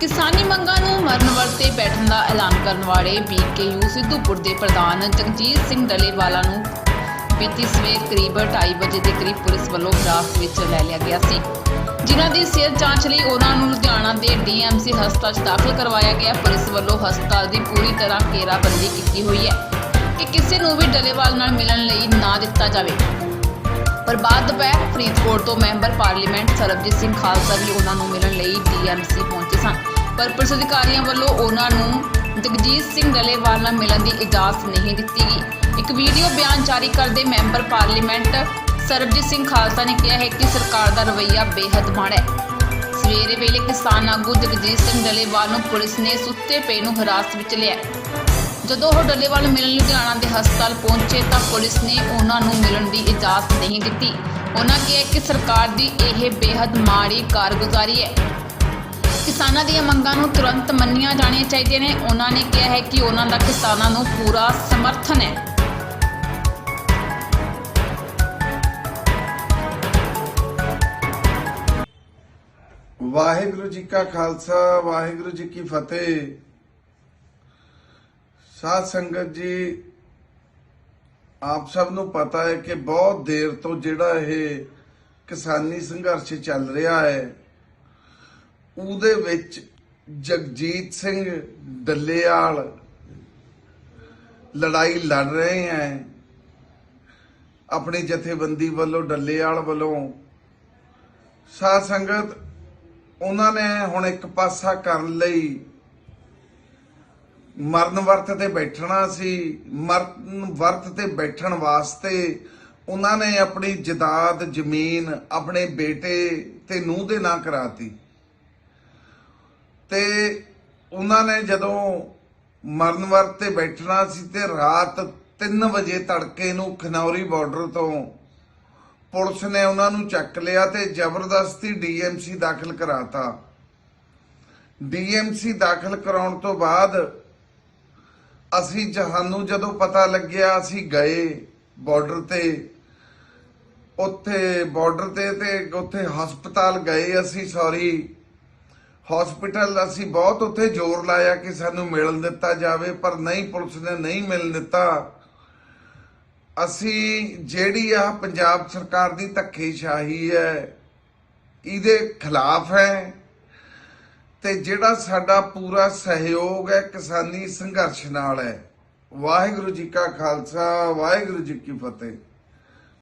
ਕਿਸਾਨੀ ਮੰਗਾਂ ਨੂੰ ਮਰਨ ਵਰਤੇ ਬੈਠਣ ਦਾ ਐਲਾਨ ਕਰਨ ਵਾਲੇ ਬੀਕੇਯੂ ਸਿੱਧੂਪੁਰ ਦੇ ਪ੍ਰਧਾਨ ਜਗਜੀਤ ਸਿੰਘ ਡਲੇਵਾਲਾ ਨੂੰ ਬੀਤੀ ਸਵੇਰ ਕਰੀਬ 2:30 ਵਜੇ ਦੇ ਕਰੀਬ ਪੁਲਿਸ ਵੱਲੋਂ ਗ੍ਰਾਫ ਵਿੱਚ ਲੈ ਲਿਆ ਗਿਆ ਸੀ। ਜਿਨ੍ਹਾਂ ਦੀ ਸਿਹਤ ਜਾਂਚ ਲਈ ਉਹਨਾਂ ਨੂੰ ਲੁਧਿਆਣਾ ਦੇ ਡੀਐਮਸੀ ਹਸਪਤਾਲ 'ਚ ਦਾਖਲ ਕਰਵਾਇਆ ਗਿਆ। ਪੁਲਿਸ ਵੱਲੋਂ ਹਸਪਤਾਲ ਦੀ ਪੂਰੀ ਤਰ੍ਹਾਂ ਘੇਰਾਬੰਦੀ ਕੀਤੀ ਹੋਈ ਹੈ ਕਿ ਕਿਸੇ ਨੂੰ ਵੀ ਡਲੇਵਾਲ ਨਾਲ ਮਿਲਣ ਲਈ ਨਾ ਦਿੱਤਾ ਜਾਵੇ। ਪਰ ਬਾਅਦ ਦੁਪਹਿਰ ਫਰੀਦਕੋਟ ਤੋਂ ਮੈਂਬਰ ਪਾਰਲੀਮੈਂਟ ਸਰਬਜੀਤ ਸਿੰਘ ਖਾਲਸਾ ਵੀ ਉਹਨਾਂ ਨੂੰ ਮਿਲਣ ਲਈ ਡੀਐਮਸੀ ਪਹੁੰਚੇ ਸਨ। ਪਰ ਪੁਲਿਸ ਅਧਿਕਾਰੀਆਂ ਵੱਲੋਂ ਉਹਨਾਂ ਨੂੰ ਜਗਜੀਤ ਸਿੰਘ ਡਲੇਵਾਲ ਨਾਲ ਮਿਲਣ ਦੀ ਇਜਾਜ਼ਤ ਨਹੀਂ ਦਿੱਤੀ ਗਈ। ਇੱਕ ਵੀਡੀਓ ਬਿਆਨ ਜਾਰੀ ਕਰਦੇ ਮੈਂਬਰ ਪਾਰਲੀਮੈਂਟ ਸਰਬਜੀਤ ਸਿੰਘ ਖਾਲਸਾ ਨੇ ਕਿਹਾ ਹੈ ਕਿ ਸਰਕਾਰ ਦਾ ਰਵੱਈਆ ਬੇਹੱਦ ਮਾੜਾ ਹੈ। ਸਵੇਰੇ ਵੇਲੇ ਕਿਸਾਨ ਆਗੂ ਜਗਜੀਤ ਸਿੰਘ ਡਲੇਵਾਲ ਨੂੰ ਪੁਲਿਸ ਨੇ ਸੁੱਤੇ ਪਏ ਨੂੰ ਹਿਰਾਸਤ ਵਿੱਚ ਲਿਆ ਜਦੋਂ ਉਹ ਡੱਲੇਵਾਲ ਮਿਲਣ ਲੁਧਿਆਣਾ ਦੇ ਹਸਪਤਾਲ ਪਹੁੰਚੇ ਤਾਂ ਪੁਲਿਸ ਨੇ ਉਹਨਾਂ ਨੂੰ ਮਿਲਣ ਦੀ ਇਜਾਜ਼ਤ ਨਹੀਂ ਦਿੱਤੀ। ਉਹਨਾਂ ਕਿਹਾ ਕਿ ਸਰਕਾਰ ਦੀ ਇਹ ਬੇਹੱਦ ਮਾੜੀ ਕਾਰਗੁਜ਼ਾਰੀ ਹੈ। ਕਿਸਾਨਾਂ ਦੀਆਂ ਮੰਗਾਂ ਨੂੰ ਤੁਰੰਤ ਮੰਨੀਆਂ ਜਾਣੀਆਂ ਚਾਹੀਦੀਆਂ ਨੇ। ਉਹਨਾਂ ਨੇ ਕਿਹਾ ਹੈ ਕਿ ਉਹਨਾਂ ਦਾ ਕਿਸਾਨਾਂ ਨੂੰ ਪੂਰਾ ਸਮਰਥਨ ਹੈ। ਵਾਹਿਗੁਰੂ ਜੀ ਕਾ ਖਾਲਸਾ, ਵਾਹਿਗੁਰੂ ਜੀ ਕੀ ਫਤਿਹ। ਸਾਧ ਸੰਗਤ ਜੀ, ਆਪ ਸਭ ਨੂੰ ਪਤਾ ਹੈ ਕਿ ਬਹੁਤ ਦੇਰ ਤੋਂ ਜਿਹੜਾ ਇਹ ਕਿਸਾਨੀ ਸੰਘਰਸ਼ ਚੱਲ ਰਿਹਾ ਹੈ, ਉਹਦੇ ਵਿੱਚ ਜਗਜੀਤ ਸਿੰਘ ਡੱਲੇਵਾਲ ਲੜਾਈ ਲੜ ਰਹੇ ਹੈ। ਆਪਣੀ ਜਥੇਬੰਦੀ ਵੱਲੋਂ ਡੱਲੇਵਾਲ ਵੱਲੋਂ ਸਾਧ ਸੰਗਤ, ਉਹਨਾਂ ਨੇ ਹੁਣ ਇੱਕ ਪਾਸਾ ਕਰਨ ਲਈ ਮਰਨ ਵਰਤ ਤੇ ਬੈਠਣਾ ਸੀ, ਮਰਨ ਵਰਤ ਤੇ ਬੈਠਣ ਵਾਸਤੇ ਉਹਨਾਂ ਨੇ ਆਪਣੀ ਜਦਾਦ ਜ਼ਮੀਨ ਆਪਣੇ ਬੇਟੇ ਤੇ ਨੂੰਹ ਦੇ ਨਾਂ ਕਰਾਤੀ। ਤੇ ਉਹਨਾਂ ਨੇ ਜਦੋਂ ਮਰਨ ਵਰਤ ਤੇ ਬੈਠਣਾ ਸੀ ਤੇ ਰਾਤ 3 ਵਜੇ ਤੜਕੇ ਨੂੰ ਖਨੌਰੀ ਬਾਰਡਰ ਤੋਂ ਪੁਲਿਸ ਨੇ ਉਹਨਾਂ ਨੂੰ ਚੱਕ ਲਿਆ ਤੇ ਜ਼ਬਰਦਸਤੀ ਡੀਐਮਸੀ ਦਾਖਲ ਕਰਾਤਾ। ਡੀਐਮਸੀ ਦਾਖਲ ਕਰਾਉਣ ਤੋਂ ਬਾਅਦ ਅਸੀਂ ਜਹਾਨੂੰ ਜਦੋਂ ਪਤਾ ਲੱਗਿਆ, ਅਸੀਂ ਗਏ ਬਾਰਡਰ ਤੇ। ਉੱਥੇ ਬਾਰਡਰ ਤੇ ਤੇ ਉੱਥੇ ਹਸਪਤਾਲ ਗਏ ਅਸੀਂ ਸੌਰੀ ਹਸਪੀਟਲ ਅਸੀਂ ਬਹੁਤ ਉੱਥੇ ਜ਼ੋਰ ਲਾਇਆ ਕਿ ਸਾਨੂੰ ਮਿਲਣ ਦਿੱਤਾ ਜਾਵੇ, ਪਰ ਨਹੀਂ, ਪੁਲਿਸ ਨੇ ਨਹੀਂ ਮਿਲਣ ਦਿੱਤਾ। ਅਸੀਂ ਜਿਹੜੀ ਆ ਪੰਜਾਬ ਸਰਕਾਰ ਦੀ ਧੱਕੇਸ਼ਾਹੀ ਹੈ, ਇਹਦੇ ਖਿਲਾਫ ਹੈ। ਤੇ ਜਿਹੜਾ ਸਾਡਾ ਪੂਰਾ ਸਹਿਯੋਗ ਹੈ ਕਿਸਾਨੀ ਸੰਘਰਸ਼ ਨਾਲ ਹੈ। ਵਾਹਿਗੁਰੂ ਜੀ ਕਾ ਖਾਲਸਾ, ਵਾਹਿਗੁਰੂ ਜੀ ਕੀ ਫਤਿਹ।